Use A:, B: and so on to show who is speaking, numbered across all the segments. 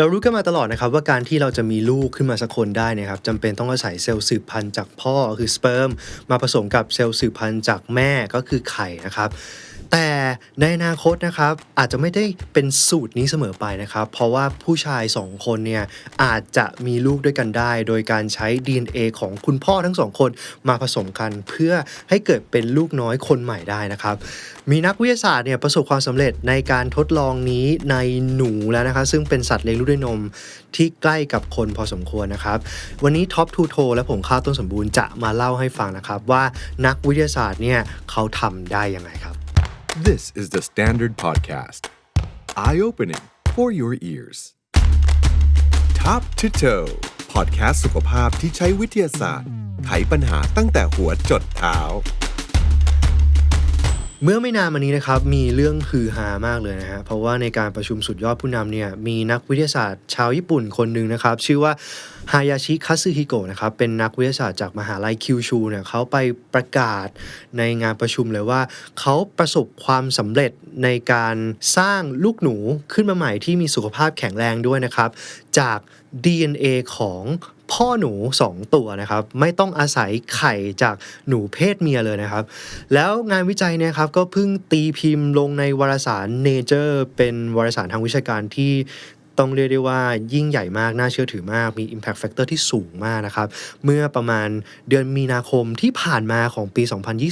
A: เรารู้กันมาตลอดนะครับว่าการที่เราจะมีลูกขึ้นมาสักคนได้นะครับจำเป็นต้องอาศัยเซลล์สืบพันธุ์จากพ่อคือสเปิร์มมาผสมกับเซลล์สืบพันธุ์จากแม่ก็คือไข่นะครับ แต่ในอนาคตนะครับอาจจะไม่ได้เป็นสูตรนี้เสมอไปนะครับ เพราะว่าผู้ชาย 2 คนเนี่ยอาจจะมีลูกด้วยกันได้ โดยการใช้ DNA ของคุณพ่อทั้งสองคนมาผสมกันเพื่อให้เกิดเป็นลูกน้อยคนใหม่ได้นะครับ มีนักวิทยาศาสตร์เนี่ยประสบความสำเร็จในการทดลองนี้ในหนูแล้วนะครับซึ่งเป็นสัตว์เลี้ยงลูกด้วยนมที่ใกล้กับคนพอสมควรนะครับ วันนี้ท็อปทูโทและผมข้าวต้นสมบูรณ์จะมาเล่าให้ฟังนะครับว่านักวิทยาศาสตร์เนี่ยเขาทำได้ยังไงครับ
B: This is the Standard Podcast. Eye opening for your ears. Top to toe podcast สุขภาพที่ใช้วิทยาศาสตร์ ไขปัญหาตั้งแต่หัวจดเท้า
A: เมื่อไม่นานมานี้นะครับมีเรื่องฮือฮามากเลยนะฮะเพราะว่าในการประชุมสุดยอดผู้นำเนี่ยมีนักวิทยาศาสตร์ชาวญี่ปุ่นคนหนึ่งนะครับ ชื่อว่าฮายาชิคัตสึฮิโกะนะครับเป็นนักวิทยาศาสตร์จากมหาลัยคิวชูเนี่ยเขาไปประกาศในงานประชุมเลยว่า เขาประสบความสำเร็จในการสร้างลูกหนูขึ้นมาใหม่ที่มีสุขภาพแข็งแรงด้วยนะครับ จาก DNA ของ พ่อหนู 2 ตัวนะครับ ไม่ต้องอาศัยไข่จากหนูเพศเมียเลยนะครับ แล้วงานวิจัยเนี่ยครับก็เพิ่งตีพิมพ์ลงในวารสาร Nature เป็นวารสารทางวิชาการที่ ต้องเรียกได้ว่ายิ่งใหญ่มากน่าเชื่อถือมากมี Impact Factor ที่สูงมากนะครับ เมื่อประมาณเดือนมีนาคมที่ผ่านมาของปี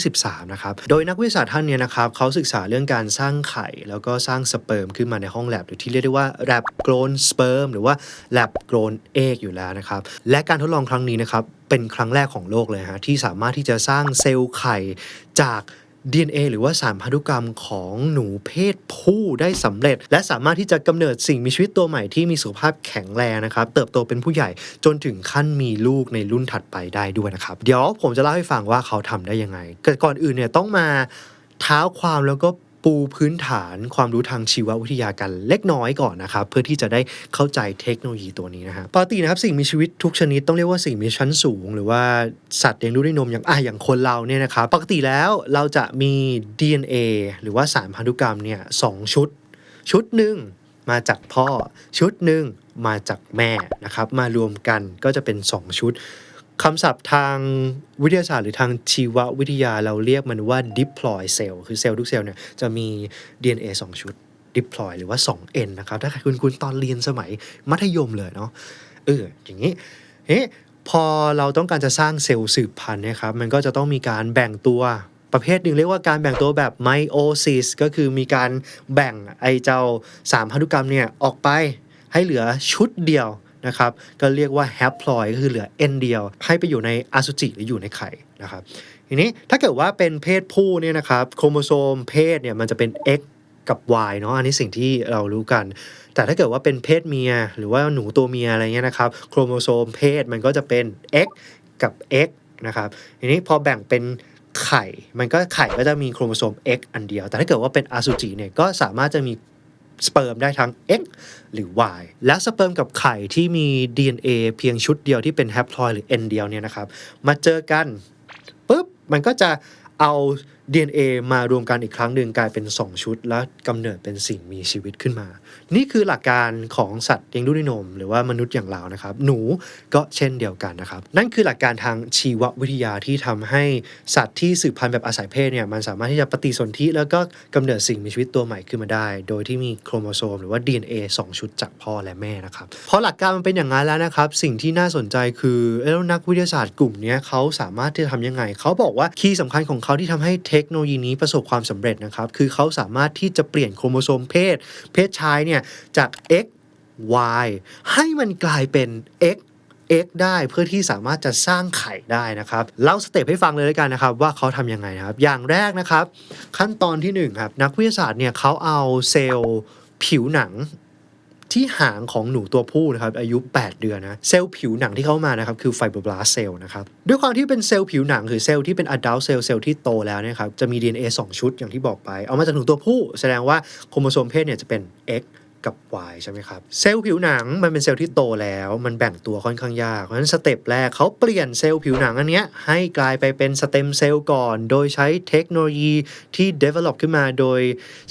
A: 2023 นะครับ โดยนักวิทยาศาสตร์ท่านเนี่ยนะครับเขาศึกษาเรื่องการสร้างไข่ แล้วก็สร้างสเปิร์มขึ้นมาในห้องแลบหรือที่เรียกได้ว่า lab grown sperm หรือว่า lab grown egg อยู่แล้วนะครับและการทดลองครั้งนี้นะครับเป็นครั้งแรกของโลกเลยฮะที่สามารถที่จะสร้างเซลล์ไข่จาก DNA หรือว่าสารพันธุกรรมของหนูเพศผู้ได้สำเร็จ และสามารถที่จะกำเนิดสิ่งมีชีวิตตัวใหม่ที่มีสุขภาพแข็งแรงนะครับ เติบโตเป็นผู้ใหญ่จนถึงขั้นมีลูกในรุ่นถัดไปได้ด้วยนะครับ เดี๋ยวผมจะเล่าให้ฟังว่าเขาทำได้ยังไงแต่ก่อนอื่นเนี่ยต้องมาเท้าความแล้วก็ ปูพื้นฐานความรู้ทางชีววิทยากันเล็กน้อยก่อนนะครับ เพื่อที่จะได้เข้าใจเทคโนโลยีตัวนี้นะฮะปกตินะครับสิ่งมีชีวิตทุกชนิดต้องเรียกว่าสิ่งมีชั้นสูง หรือว่าสัตว์เลี้ยงลูกด้วยนมอย่างอะอย่างคนเราเนี่ยนะครับปกติแล้วเราจะมี DNA หรือว่าสารพันธุกรรมเนี่ยสองชุด ชุดหนึ่งมาจากพ่อ ชุดหนึ่งมาจากแม่นะครับมารวมกันก็จะเป็น 2 ชุด คำศัพท์ทางวิทยาศาสตร์หรือทางชีววิทยาเราเรียกมันว่า diploid cell คือเซลล์ทุกเซลล์เนี่ยจะมี DNA 2 ชุด diploid หรือว่า 2N นะครับ ถ้าใครคุณคุณตอนเรียนสมัยมัธยมเลยเนาะเอออย่างนี้เฮ้พอเราต้องการจะสร้างเซลล์สืบพันธุ์นะครับ มันก็จะต้องมีการแบ่งตัวประเภทหนึ่งเรียกว่าการแบ่งตัวแบบไมโอซิสก็คือมีการแบ่งไอเจ้าสามพันธุกรรมเนี่ยออกไปให้เหลือชุดเดียว นะครับก็เรียกว่าแฮปพลอยก็คือเหลือ N เดียว ให้ไปอยู่ในอสุจิหรืออยู่ในไข่นะครับทีนี้ถ้าเกิดว่าเป็นเพศผู้เนี่ยนะครับโครโมโซมเพศเนี่ยมันจะเป็น X กับ Y เนาะอันนี้สิ่งที่เรารู้กัน แต่ถ้าเกิดว่าเป็นเพศเมีย หรือว่าหนูตัวเมียอะไรเงี้ยนะครับโครโมโซมเพศมันก็จะเป็น X กับ X นะครับทีนี้พอแบ่งเป็นไข่ มันก็ไข่ก็จะมีโครโมโซม X อันเดียว แต่ถ้าเกิดว่าเป็นอสุจิเนี่ยก็สามารถจะมี สเปิร์มได้ทั้ง X หรือ Y และสเปิร์มกับไข่ที่มี DNA เพียงชุดเดียวที่เป็นแฮปลอยหรือ N เดียวเนี่ยนะครับ มาเจอกันปุ๊บมันก็จะเอา DNA มารวมกันอีกครั้งหนึ่งกลายเป็น 2 ชุด แล้วกำเนิดเป็นสิ่งมีชีวิตขึ้นมา นี่คือหลักการของสัตว์เลี้ยงลูกด้วยนม หรือว่ามนุษย์อย่างเรานะครับ หนูก็เช่นเดียวกันนะครับ นั่นคือหลักการทางชีววิทยาที่ทำให้สัตว์ที่สืบพันธุ์แบบอาศัยเพศเนี่ยมันสามารถที่จะปฏิสนธิแล้วก็กำเนิดสิ่งมีชีวิตตัวใหม่ขึ้นมาได้ โดยที่มีโครโมโซมหรือว่า DNA 2 ชุดจากพ่อและแม่นะครับพอหลักการมันเป็นอย่างนั้นแล้วนะครับสิ่งที่น่าสนใจคือแล้วนักวิทยาศาสตร์กลุ่มนี้เขาสามารถที่จะทำยังไงเขาบอกว่าคีย์สำคัญของเขาที่ทำให้เททคโนโลยีนี้ประสบความสำเร็จนะครับ คือเขาสามารถที่จะเปลี่ยนโครโมโซมเพศ เพศชายเนี่ยจาก X Y ให้มันกลายเป็น X X ได้เพื่อที่สามารถจะสร้างไข่ได้นะครับเล่าสเต็ปให้ฟังเลยแล้วกันนะครับ ว่าเขาทำยังไงนะครับ อย่างแรกนะครับ ขั้นตอนที่หนึ่งครับนักวิทยาศาสตร์เนี่ยเขาเอาเซลล์ผิวหนัง ที่หางของหนูตัวผู้นะครับอายุ 8 เดือนนะเซลล์ผิวหนังที่เข้ามานะครับคือไฟโบรบลาสเซลล์นะครับด้วยความที่เป็นเซลล์ผิวหนังคือเซลล์ที่เป็น adult cell เซลล์ที่โตแล้วนะครับจะมี DNA 2 ชุดอย่างที่บอกไป เอามาจากหนูตัวผู้ แสดงว่าโครโมโซมเพศเนี่ยจะเป็น X กับ Y ใช่ไหมครับ เซลล์ผิวหนังมันเป็นเซลล์ที่โตแล้ว มันแบ่งตัวค่อนข้างยาก เพราะฉะนั้นสเต็ปแรกเขาเปลี่ยนเซลล์ผิวหนังอันเนี้ยให้กลายไปเป็นสเต็มเซลล์ก่อน โดยใช้เทคโนโลยีที่ develop ขึ้นมาโดย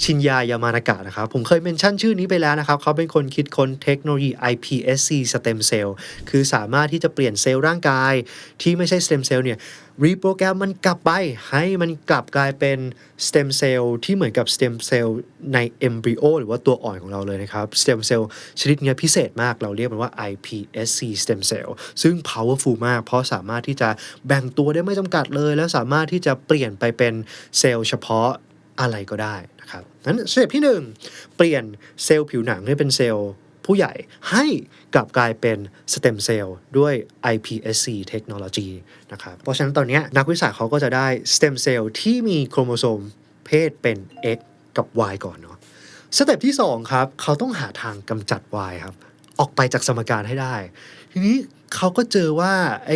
A: ชินยายามานากะนะครับ ผมเคยเมนชั่นชื่อนี้ไปแล้วนะครับ เขาเป็นคนคิดค้นเทคโนโลยี iPSC stem cell คือสามารถที่จะเปลี่ยนเซลล์ร่างกายที่ไม่ใช่ stem cell เนี่ย รีโปรแกรมมันกลับไป ให้มันกลับกลายเป็นสเต็มเซลล์ที่เหมือนกับสเต็มเซลล์ในเอมบริโอหรือว่าตัวอ่อนของเราเลยนะครับสเต็มเซลล์ชนิดนี้พิเศษมากเราเรียกมันว่า iPSC stem cell ซึ่ง powerful มาก เพราะสามารถที่จะแบ่งตัวได้ไม่จำกัดเลย แล้วสามารถที่จะเปลี่ยนไปเป็นเซลล์เฉพาะอะไรก็ได้นะครับนั้นสเต็ปที่ 1 เปลี่ยนเซลล์ผิวหนังให้เป็นเซลล์ ผู้ใหญ่ให้กลับกลายเป็นสเต็มเซลล์ด้วย iPSC เทคโนโลยีนะครับเพราะฉะนั้นตอนนี้นักวิทยาเขาก็จะได้สเต็มเซลล์ที่มีโครโมโซมเพศเป็น X กับ Y ก่อนเนาะสเต็ปที่ 2 ครับ เขาต้องหาทางกำจัด Y ครับ ออกไปจากสมการให้ได้ ทีนี้เขาก็เจอว่าไอ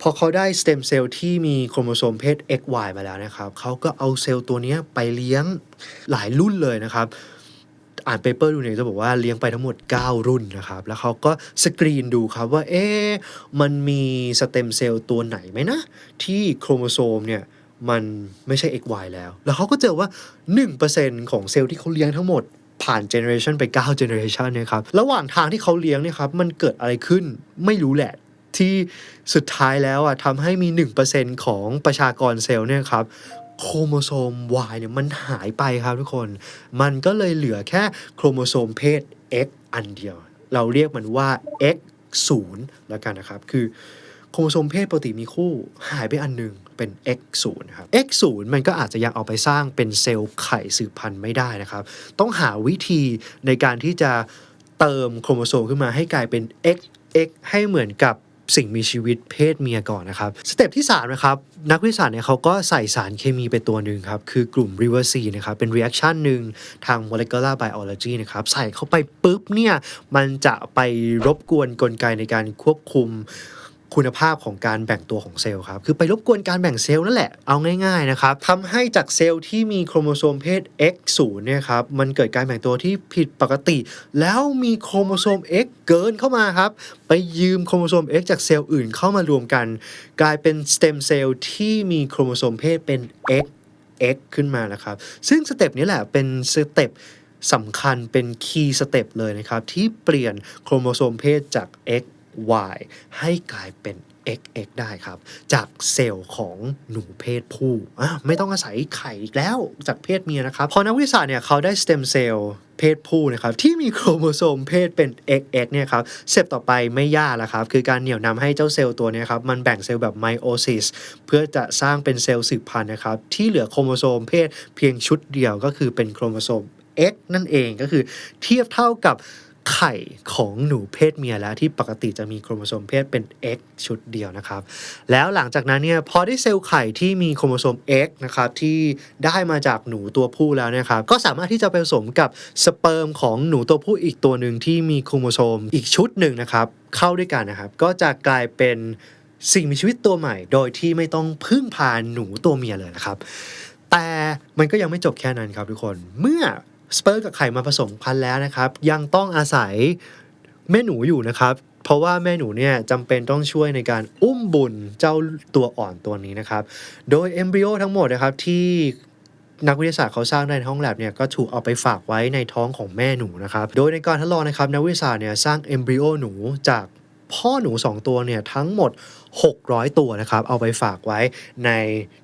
A: พอเขาได้สเต็มเซลล์ที่มีโครโมโซมเพศ XY มาแล้วนะครับ เขาก็เอาเซลล์ตัวนี้ไปเลี้ยงหลายรุ่นเลยนะครับ อ่านเปเปอร์ดูเนี่ยจะบอกว่าเลี้ยงไปทั้งหมด 9 รุ่นนะครับ แล้วเขาก็สกรีนดูครับว่า เอ๊ะมันมีสเต็มเซลล์ตัวไหนไหมนะ ที่โครโมโซมเนี่ยมันไม่ใช่ XY แล้ว แล้วเขาก็เจอว่า 1%ของเซลล์ที่เขาเลี้ยงทั้งหมดผ่านเจเนอเรชันไป9เจเนอเรชันเนี่ยครับ ระหว่างทางที่เขาเลี้ยงเนี่ยครับ มันเกิดอะไรขึ้นไม่รู้แหละ ที่สุดท้ายแล้วอะทำให้มี 1%ของประชากรเซลล์เนี่ยครับ โครโมโซม Y เนี่ยมันหายไปครับทุกคน มันก็เลยเหลือแค่โครโมโซมเพศ X อันเดียว เราเรียกมันว่า X 0แล้วกันนะครับ คือโครโมโซมเพศปกติมีคู่หายไปอันหนึ่งเป็น X 0 นะครับ X 0 มันก็อาจจะยังเอาไปสร้างเป็นเซลล์ไข่สืบพันธุ์ไม่ได้นะครับ ต้องหาวิธีในการที่จะเติมโครโมโซมขึ้นมาให้กลายเป็น X X ให้เหมือนกับ สิ่งมีชีวิตเพศเมียก่อนนะครับสเต็ปที่3นะครับนักวิทยาศาสตร์เนี่ยเขาก็ใส่สารเคมีไปตัวหนึ่งครับ คือกลุ่ม r e v e r s นะครับ เป็น reaction หนึ่งทาง molecular biology นะครับ ใส่เข้าไปปุ๊บเนี่ย มันจะไปรบกวนกลไกในการควบคุม คุณภาพของการแบ่งตัวของเซลล์ครับ คือไปรบกวนการแบ่งเซลล์นั่นแหละ เอาง่ายๆนะครับทำให้จากเซลล์ที่มีโครโมโซมเพศ X0 เนี่ยครับ มันเกิดการแบ่งตัวที่ผิดปกติ แล้วมีโครโมโซม X เกินเข้ามาครับ ไปยืมโครโมโซม X จากเซลล์อื่นเข้ามารวมกัน กลายเป็นสเต็มเซลล์ที่มีโครโมโซมเพศเป็น X X ขึ้นมานะครับ ซึ่งสเต็ปนี้แหละเป็นสเต็ปสำคัญเป็นคีย์สเต็ปเลยนะครับ ที่เปลี่ยนโครโมโซมเพศจาก X Y ให้กลายเป็น XX ได้ครับ จากเซลล์ของหนูเพศผู้ไม่ต้องอาศัยไข่อีกแล้วจากเพศเมียนะครับ พอนักวิทยาศาสตร์เนี่ยเขาได้สเต็มเซลล์เพศผู้นะครับที่มีโครโมโซมเพศเป็น XX เนี่ยครับสเต็ปต่อไปไม่ยากแล้วครับคือการเหนี่ยวนำให้เจ้าเซลล์ตัวเนี้ครับมันแบ่งเซลล์แบบไมโอซิสเพื่อจะสร้างเป็นเซลล์สืบพันธุ์นะครับที่เหลือโครโมโซมเพศเพียงชุดเดียวก็คือเป็นโครโมโซม X นั่นเองก็คือเทียบเท่ากับ ไข่ของหนูเพศเมียแล้วที่ปกติจะมีโครโมโซมเพศเป็น X ชุดเดียวนะครับ แล้วหลังจากนั้นเนี่ยพอได้เซลล์ไข่ที่มีโครโมโซม X นะครับที่ได้มาจากหนูตัวผู้แล้วนะครับก็สามารถที่จะไปผสมกับสเปิร์มของหนูตัวผู้อีกตัวหนึ่งที่มีโครโมโซมอีกชุดหนึ่งนะครับเข้าด้วยกันนะครับ ก็จะกลายเป็นสิ่งมีชีวิตตัวใหม่ โดยที่ไม่ต้องพึ่งพาหนูตัวเมียเลยนะครับแต่มันก็ยังไม่จบแค่นั้นครับทุกคนเมื่อ สเปิร์มกับไข่มาผสมพันธุ์แล้วนะครับ ยังต้องอาศัยแม่หนูอยู่นะครับ เพราะว่าแม่หนูเนี่ยจำเป็นต้องช่วยในการอุ้มบุญเจ้าตัวอ่อนตัวนี้นะครับ โดยเอมบริโอทั้งหมดนะครับที่นักวิทยาศาสตร์เขาสร้างในห้องแลบเนี่ยก็ถูกเอาไปฝากไว้ในท้องของแม่หนูนะครับ โดยในการทดลองนะครับนักวิทยาศาสตร์เนี่ยสร้างเอมบริโอหนูจาก พ่อหนู 2 ตัวเนี่ยทั้งหมด 600 ตัวนะครับ เอาไปฝากไว้ใน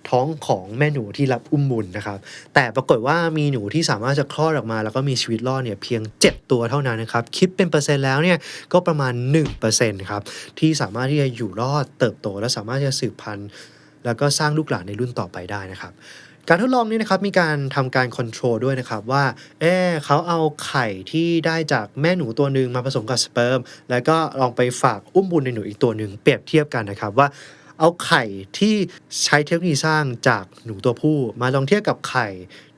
A: ท้องของแม่หนูที่รับอุ้มบุญนะครับ แต่ปรากฏว่ามีหนูที่สามารถจะคลอดออกมา แล้วก็มีชีวิตรอดเนี่ยเพียง 7 ตัวเท่านั้นนะครับ คิดเป็นเปอร์เซ็นต์แล้วเนี่ยก็ประมาณ 1%ครับที่สามารถที่จะอยู่รอดเติบโต และสามารถที่จะสืบพันธุ์ แล้วก็สร้างลูกหลานในรุ่นต่อไปได้นะครับ การทดลองนี้นะครับมีการทำการคอนโทรลด้วยนะครับว่าเอ๊ะเขาเอาไข่ที่ได้จากแม่หนูตัวหนึ่งมาผสมกับสเปิร์มแล้วก็ลองไปฝากอุ้มบุญในหนูอีกตัวหนึ่งเปรียบเทียบกันนะครับว่าเอาไข่ที่ใช้เทคโนโลยีสร้างจากหนูตัวผู้ มาลองเทียบกับไข่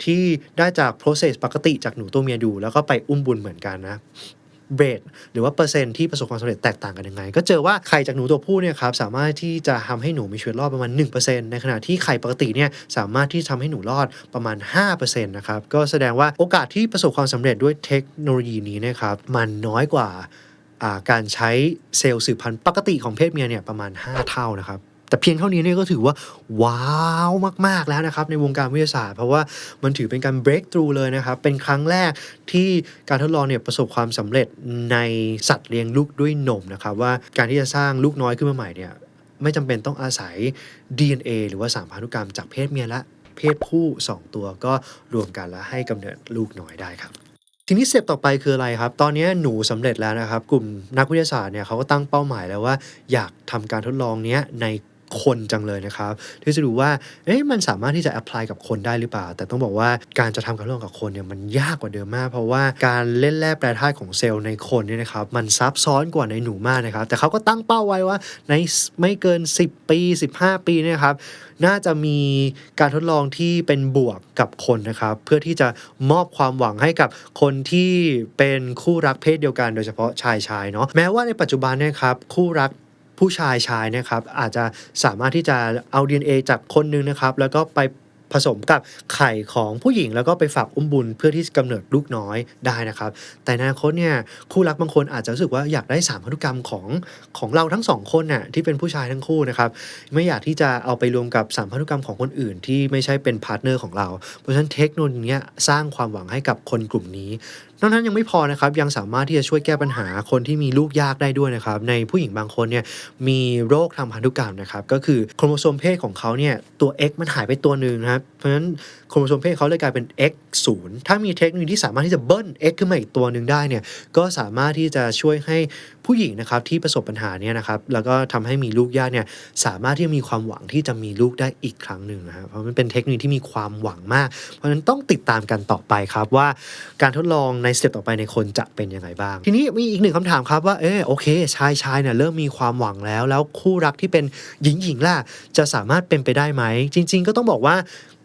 A: ที่ได้จาก process ปกติจากหนูตัวเมียดู แล้วก็ไปอุ้มบุญเหมือนกันนะ เบรดหรือว่าเปอร์เซ็นที่ประสบความสำเร็จแตกต่างกันยังไง ก็เจอว่าไข่จากหนูตัวผู้เนี่ยครับสามารถที่จะทำให้หนูมีชีวิตรอดประมาณ 1%ในขณะที่ไข่ปกติเนี่ยสามารถที่ทำให้หนูรอดประมาณ 5%นะครับก็แสดงว่าโอกาสที่ประสบความสำเร็จด้วยเทคโนโลยีนี้นะครับมันน้อยกว่าอ่าการใช้เซลล์สืบพันธุ์ปกติของเพศเมียเนี่ยประมาณ 5 เท่านะครับ แต่เพียงเท่านี้เนี่ยก็ถือว่า ว้าวมาก ๆ แล้วนะครับ ในวงการวิทยาศาสตร์ เพราะว่ามันถือเป็นการ break through เลยนะครับ เป็นครั้งแรกที่การทดลองเนี่ยประสบความสำเร็จในสัตว์เลี้ยงลูกด้วยนมนะครับ ว่าการที่จะสร้างลูกน้อยขึ้นมาใหม่เนี่ยไม่จำเป็นต้องอาศัย DNA หรือว่าสารพันธุกรรมจากเพศเมียและเพศผู้ 2 ตัวก็รวมกันแล้วให้กำเนิดลูกน้อยได้ครับทีนี้เต็ปต่อไปคืออะไรครับ ตอนนี้หนูสำเร็จแล้วนะครับ กลุ่มนักวิทยาศาสตร์เนี่ยเขาก็ตั้งเป้าหมายแล้วว่า อยากทำการทดลองเนี้ยใน คนจังเลยนะครับ ที่จะดูว่าเอ๊ะมันสามารถที่จะแอพพลายกับคนได้หรือเปล่า แต่ต้องบอกว่าการจะทำการทดลองกับคนเนี่ยมันยากกว่าเดิมมาก เพราะว่าการเล่นแร่แปรธาตุของเซลล์ในคนเนี่ยนะครับมันซับซ้อนกว่าในหนูมากนะครับ แต่เขาก็ตั้งเป้าไว้ว่าในไม่เกิน 10 ปี 15 ปีเนยครับน่าจะมีการทดลองที่เป็นบวกกับคนนะครับ เพื่อที่จะมอบความหวังให้กับคนที่เป็นคู่รักเพศเดียวกัน โดยเฉพาะชายชายเนาะแม้ว่าในปัจจุบันเนี่ยครับคู่รัก ผู้ชายชายนะครับอาจจะสามารถที่จะเอา DNA จากคนหนึงนะครับ แล้วก็ไป ผสมกับไข่ของผู้หญิงแล้วก็ไปฝากอุ้มบุญเพื่อที่จะกำเนิดลูกน้อยได้นะครับ แต่ในอนาคตเนี่ยคู่รักบางคนอาจจะรู้สึกว่าอยากได้สามพันธุกรรมของของเราทั้งสองคนน่ะที่เป็นผู้ชายทั้งคู่นะครับไม่อยากที่จะเอาไปรวมกับสามพันธุกรรมของคนอื่น ที่ไม่ใช่เป็นพาร์ทเนอร์ของเรา เพราะฉะนั้นเทคโนโลยีนี้สร้างความหวังให้กับคนกลุ่มนี้นอกนั้นยังไม่พอนะครับยังสามารถที่จะช่วยแก้ปัญหาคนที่มีลูกยากได้ด้วยนะครับในผู้หญิงบางคนเนี่ยมีโรคทางพันธุกรรมนะครับก็คือโครโมโซมเพศของเขาเนี่ยตัว X มันหายไปตัวหนึ่งนะครับเพราะฉะนั้นโครโมโซมเพศเขาเลยกลายเป็น X 0ถ้ามีเทคโนโลยีที่สามารถที่จะเบิ้ล X ขึ้นมาอีกตัวหนึ่งได้เนี่ยก็สามารถที่จะช่วยให้ผู้หญิงนะครับที่ประสบปัญหาเนี่ยนะครับแล้วก็ทำให้มีลูกยากเนี่ยสามารถที่จะมีความหวังที่จะมีลูกได้อีกครั้งหนึ่งนะครับเพราะมันเป็นเทคโนโลยีที่มีความหวังมาก เพราะฉะนั้นต้องติดตามกันต่อไปครับว่าการทดลองในสเต็ปต่อไปในคนจะเป็นยังไงบ้าง ทีนี้มีอีกหนึ่งคำถามครับว่าเออโอเคชายชายเนี่ยเริ่มมีความหวังแล้ว แล้วคู่รักที่เป็นหญิงหญิงล่ะจะสามารถเป็นไปได้ไหม จริง ๆ ก็ต้องบอกว่า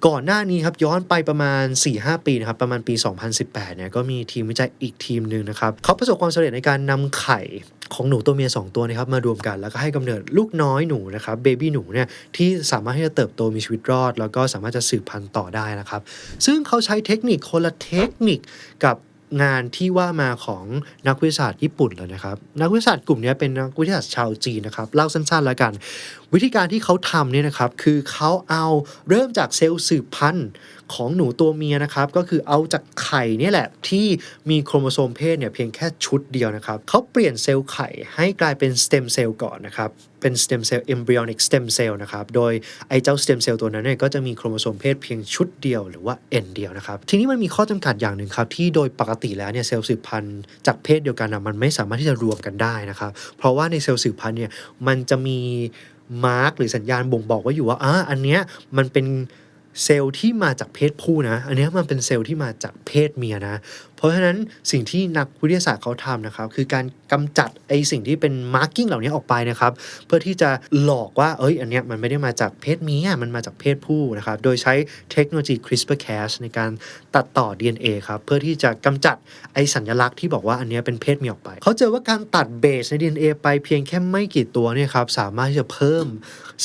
A: ก่อนหน้านี้ครับย้อนไปประมาณ 4-5 ปีนะครับประมาณปี 2018เนี่ยก็มีทีมวิจัยอีกทีมหนึ่งนะครับเขาประสบความสำเร็จในการนำไข่ของหนูตัวเมีย 2 ตัวนะครับมารวมกันแล้วก็ให้กำเนิดลูกน้อยหนูนะครับเบบี้หนูเนี่ยที่สามารถที่จะเติบโตมีชีวิตรอด แล้วก็สามารถจะสืบพันธุ์ต่อได้นะครับ ซึ่งเขาใช้เทคนิคคนละเทคนิคกับ งานที่ว่ามาของนักวิทยาศาสตร์ญี่ปุ่นเลยนะครับ นักวิทยาศาสตร์กลุ่มนี้เป็นนักวิทยาศาสตร์ชาวจีนนะครับเล่าสั้นๆแล้วกัน วิธีการที่เขาทำเนี่ยนะครับคือเขาเอาเริ่มจากเซลล์สืบพันธุ์ ของหนูตัวเมียนะครับ ก็คือเอาจากไข่เนี่ยแหละ ที่มีโครโมโซมเพศเนี่ยเพียงแค่ชุดเดียวนะครับเขาเปลี่ยนเซลล์ไข่ให้กลายเป็นสเต็มเซลล์ก่อนนะครับเป็นสเต็มเซลล์ embryonic stem cell นะครับ โดยไอ้เจ้าสเต็มเซลล์ตัวนั้นเนี่ยก็จะมีโครโมโซมเพศเพียงชุดเดียวหรือว่า N เดียวนะครับ ทีนี้มันมีข้อจำกัดอย่างหนึ่งครับ ที่โดยปกติแล้วเนี่ยเซลล์สืบพันธุ์จากเพศเดียวกันนะมันไม่สามารถที่จะรวมกันได้นะครับ เพราะว่าในเซลล์สืบพันธุ์เนี่ยมันจะมีมาร์กหรือสัญญาณบ่งบอกไว้อยู่ว่าอ่าอันเนี้ยมันเป็น เซลล์ที่มาจากเพศผู้นะ อันนี้มันเป็นเซลล์ที่มาจากเพศเมียนะ เพราะฉะนั้นสิ่งที่นักวิทยาศาสตร์เขาทำนะครับ คือการกำจัดไอสิ่งที่เป็นมาร์กิ้งเหล่านี้ออกไปนะครับ เพื่อที่จะหลอกว่า เอ้ย อันนี้มันไม่ได้มาจากเพศเมีย มันมาจากเพศผู้นะครับ โดยใช้เทคโนโลยี CRISPR-Cas ในการตัดต่อ DNA ครับ เพื่อที่จะกำจัดไอสัญลักษณ์ที่บอกว่าอันนี้เป็นเพศเมียออกไป เขาเจอว่าการตัดเบสใน DNA ไปเพียงแค่ไม่กี่ตัวเนี่ยครับ สามารถที่จะเพิ่ม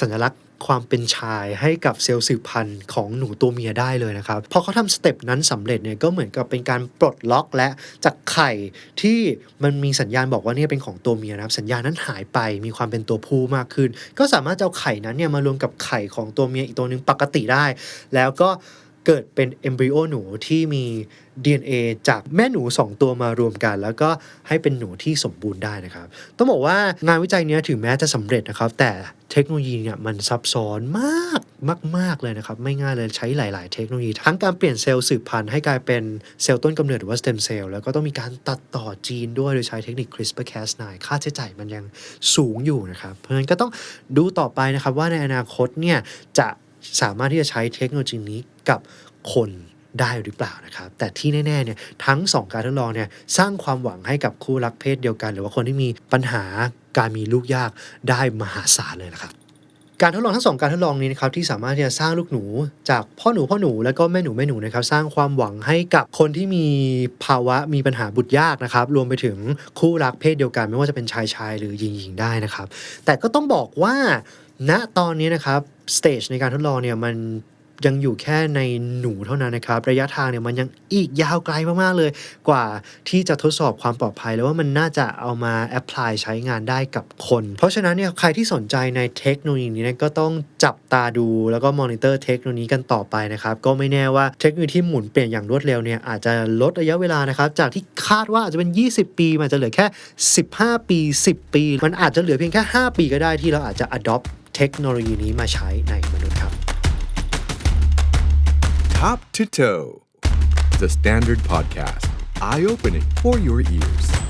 A: สัญลักษณ์ ความเป็นชายให้กับเซลล์สืบพันธุ์ของหนูตัวเมียได้เลยนะครับ พอเขาทำสเต็ปนั้นสำเร็จเนี่ยก็เหมือนกับเป็นการปลดล็อกและจากไข่ที่มันมีสัญญาณบอกว่าเนี่ยเป็นของตัวเมียนะครับ สัญญาณนั้นหายไปมีความเป็นตัวผู้มากขึ้น ก็สามารถจะเอาไข่นั้นเนี่ยมารวมกับไข่ของตัวเมียอีกตัวหนึ่งปกติได้ แล้วก็ เกิดเป็นเอมบริโอหนูที่มี DNA จากแม่หนู 2 ตัวมารวมกัน แล้วก็ให้เป็นหนูที่สมบูรณ์ได้นะครับ ต้องบอกว่างานวิจัยนี้ถึงแม้จะสำเร็จนะครับ แต่เทคโนโลยีเนี่ยมันซับซ้อนมากมาก ๆ เลยนะครับ ไม่ง่ายเลยใช้หลาย ๆ เทคโนโลยี ทั้งการเปลี่ยนเซลล์สืบพันธุ์ให้กลายเป็นเซลล์ต้นกำเนิดหรือว่าสเต็มเซลล์แล้วก็ต้องมีการตัดต่อจีนด้วยโดยใช้เทคนิค CRISPR-Cas9 ค่าใช้จ่ายมันยังสูงอยู่นะครับ เพราะฉะนั้นก็ต้องดูต่อไปนะครับว่าในอนาคตเนี่ยจะ สามารถที่จะใช้เทคโนโลยีนี้กับคนได้หรือเปล่านะครับ แต่ที่แน่ๆเนี่ยทั้ง 2 การทดลองเนี่ยสร้างความหวังให้กับคู่รักเพศเดียวกัน หรือว่าคนที่มีปัญหาการมีลูกยากได้มหาศาลเลยนะครับการทดลองทั้งสองการทดลองนี้นะครับที่สามารถที่จะสร้างลูกหนู จากพ่อหนูพ่อหนูแล้วก็แม่หนูแม่หนูนะครับสร้างความหวังให้กับคนที่มีภาวะมีปัญหาบุตรยากนะครับรวมไปถึงคู่รักเพศเดียวกัน ไม่ว่าจะเป็นชายชายหรือหญิงหญิงได้นะครับ แต่ก็ต้องบอกว่าณตอนนี้นะครับ สเตจในการทดลองเนี่ยมันยังอยู่แค่ในหนูเท่านั้นนะครับ ระยะทางเนี่ยมันยังอีกยาวไกลมาก ๆ เลย กว่าที่จะทดสอบความปลอดภัย แล้วว่ามันน่าจะเอามาแอพพลายใช้งานได้กับคน เพราะฉะนั้นเนี่ยใครที่สนใจในเทคโนโลยีนี้นก็ต้องจับตาดูแล้วก็มอนิเตอร์เทคโนโลยีกันต่อไปนะครับ ก็ไม่แน่ว่าเทคโนโลยีที่หมุนเปลี่ยนอย่างรวดเร็วเนี่ยอาจจะลดระยะเวลานะครับ จากที่คาดว่าอาจจะเป็น 20 ปีมันจจะเหลือแค่ 15 ปี 10 ปี มันอาจจะเหลือเพียงแค่ 5 ปีก็ได้ที่เราอาจจะ adopt เทคโนโลยีนี้มาใช้ในมนุษย์ครับ
B: Top to Toe, the Standard Podcast, eye opening for your ears.